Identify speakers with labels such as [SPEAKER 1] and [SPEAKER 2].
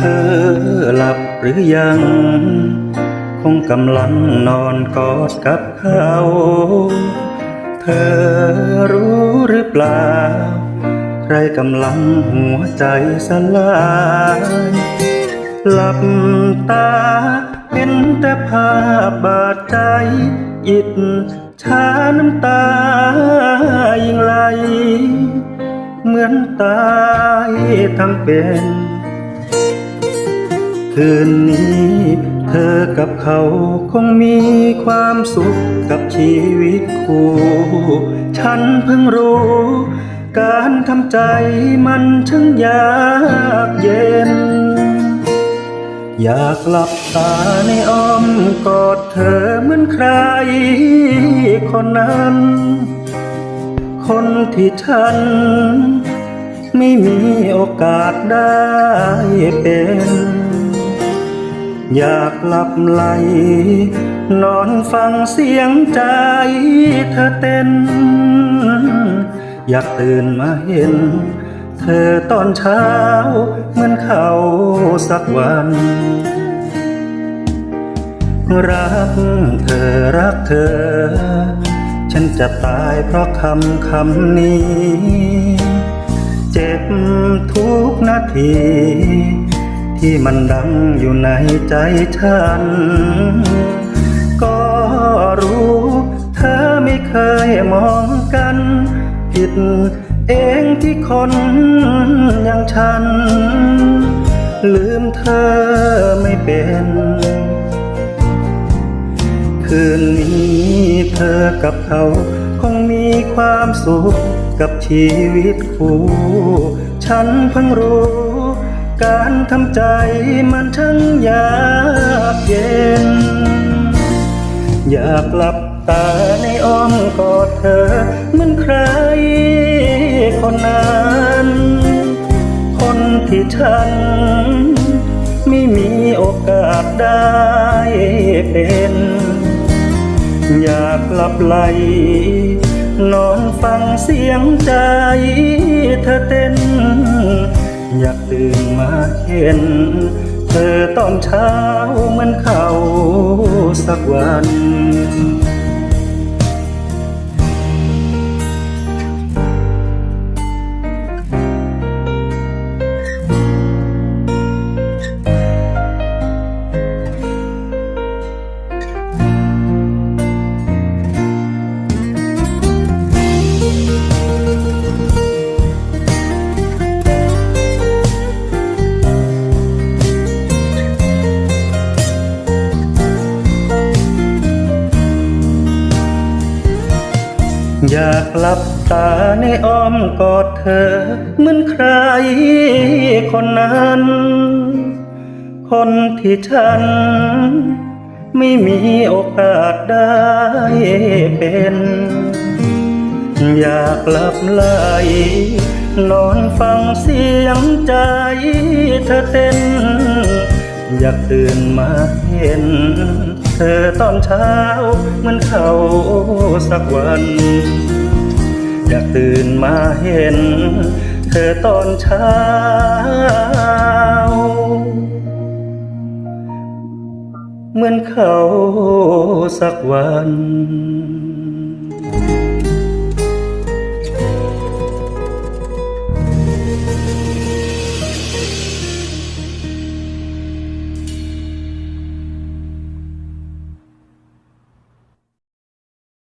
[SPEAKER 1] ธอหลับหรือยัง คงกำลังนอนกอดกับเขา เธอรู้หรือเปล่า ใครกำลังหัวใจสลายหลับตาเห็นแต่ภาพบาดใจอิดชาน้ำตายิ่งไหล เหมือนตายทั้งเป็น คืนนี้ เธอกับเขาคงมีความสุขกับชีวิตคู่ ฉันเพิ่งรู้ การทำใจมันช่างยากเย็น อยากหลับตาในอ้อมกอดเธอเหมือนใครคนนั้น คนที่ฉันไม่มีโอกาสได้เป็น อยากหลับไหล นอนฟังเสียงใจเธอเต้น อยากตื่นมาเห็น เธอตอนเช้า เหมือนเขาสักวัน รักเธอรักเธอ ฉันจะตายเพราะคำคำนี้ เจ็บทุกนาที ที่มันดังอยู่ในใจฉัน ก็รู้เธอไม่เคยมองกัน ผิดเองที่คนอย่างฉัน ลืมเธอไม่เป็น คืนนี้เธอกับเขาคงมีความสุขกับชีวิตคู่ ฉันเพิ่งรู้ การทำใจมันช่างยากเย็น อยากหลับตาในอ้อมกอดเธอเหมือนใครคนนั้น คนที่ฉัน ไม่มีโอกาสได้เป็น อยากหลับไหลนอนฟังเสียงใจเธอเต้น อยากตื่นมาเห็น เธอตอนเช้าเหมือนเขาสักวัน อยากหลับตาในอ้อมกอดเธอ เหมือนใครคนนั้น คนที่ฉัน ไม่มีโอกาสได้เป็น อยากหลับไหลนอนฟังเสียงใจเธอเต้น อยากตื่นมาเห็น เธอตอนเช้าเหมือนเขาสักวัน อยากตื่นมาเห็น เธอตอนเช้า เหมือนเขาสักวัน